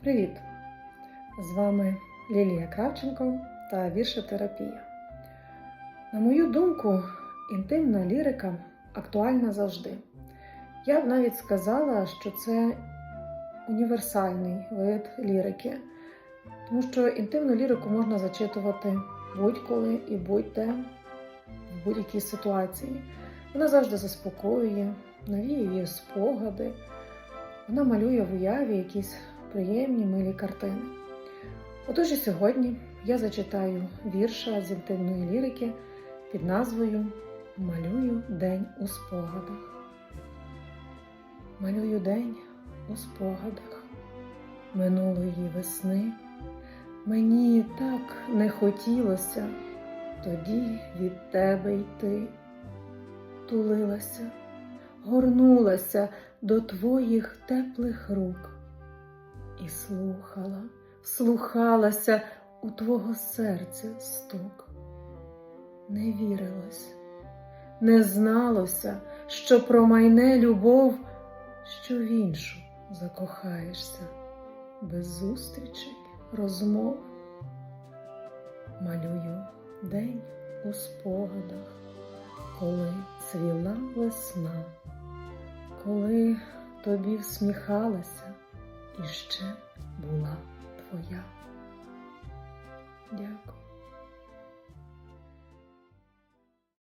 Привіт! З вами Лілія Кравченко та віршотерапія. На мою думку, інтимна лірика актуальна завжди. Я б навіть сказала, що це універсальний вид лірики, тому що інтимну лірику можна зачитувати будь-коли і будь-де, в будь-якій ситуації. Вона завжди заспокоює, навіює спогади, вона малює в уяві якісь приємні милі картини. Отож і сьогодні я зачитаю вірша з інтимної лірики під назвою Малюю день у спогадах. Малюю день у спогадах минулої весни. Мені так не хотілося тоді від тебе йти. Тулилася, горнулася до твоїх теплих рук і слухала, слухалася у твого серця стук. Не вірилось, не зналося, що промайне любов, що в іншу закохаєшся, без зустрічей, розмов. Малюю день у спогадах, коли цвіла весна, коли тобі всміхалася і ще була